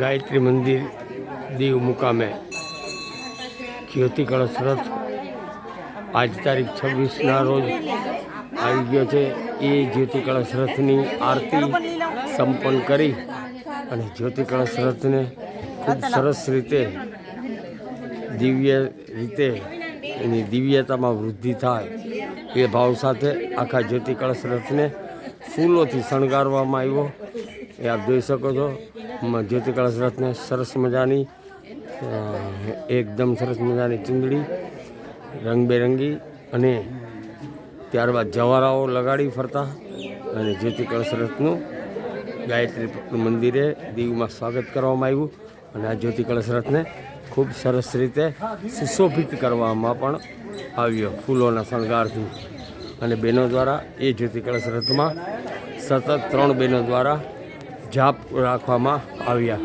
ગાયત્રી મંદિર દીવ મુકામે. જ્યોતિ કળશ રથ આજ તારીખ છવ્વીસના રોજ આવી ગયો છે. એ જ્યોતિ કળશ રથની આરતી સંપન્ન કરી અને જ્યોતિ કળશ રથને ખૂબ સરસ રીતે દિવ્ય રીતે એની દિવ્યતામાં વૃદ્ધિ થાય એ ભાવ સાથે આખા જ્યોતિ કળશ રથને ફૂલોથી શણગારવામાં આવ્યો. એ આપ જોઈ શકો છો. જ્યોતિ કળશ રથને સરસ મજાની એકદમ સરસ મજાની ચૂંદડી, રંગબેરંગી અને ત્યારબાદ જવારાઓ લગાડી ફરતા અને જ્યોતિ કળશ રથનું ગાયત્રી મંદિરે દીવમાં સ્વાગત કરવામાં આવ્યું અને આ જ્યોતિ કળશ રથને ખૂબ સરસ રીતે સુશોભિત કરવામાં પણ આવ્યો ફૂલોના શણગારથી. અને બહેનો દ્વારા એ જ્યોતિ કળશ રથમાં સતત ત્રણ બહેનો દ્વારા જાપ રાખવામાં આવ્યા.